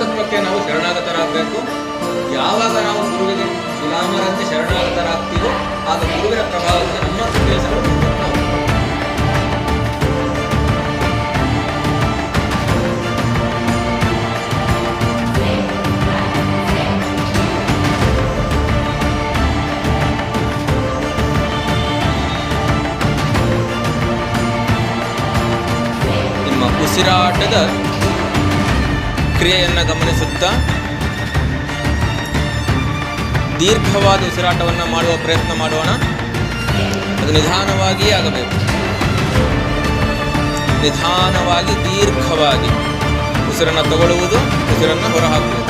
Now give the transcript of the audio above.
ತತ್ವಕ್ಕೆ ನಾವು ಶರಣಾಗತರಾಗಬೇಕು. ಯಾವಾಗ ನಾವು ಗುರುವಿನ ಗುಲಾಮರಂತೆ ಶರಣಾಗತರಾಗ್ತೀವೋ ಆಗ ಗುರುವಿನ ಪ್ರಭಾವಕ್ಕೆ ನಮ್ಮ ಸಂದೇಶಗಳು ಉಸಿರಾಟದ ಕ್ರಿಯೆಯನ್ನು ಗಮನಿಸುತ್ತಾ ದೀರ್ಘವಾದ ಉಸಿರಾಟವನ್ನು ಮಾಡುವ ಪ್ರಯತ್ನ ಮಾಡೋಣ. ಅದು ನಿಧಾನವಾಗಿಯೇ ಆಗಬೇಕು. ನಿಧಾನವಾಗಿ, ದೀರ್ಘವಾಗಿ ಉಸಿರನ್ನು ತಗೊಳ್ಳುವುದು, ಉಸಿರನ್ನು ಹೊರಹಾಕುವುದು.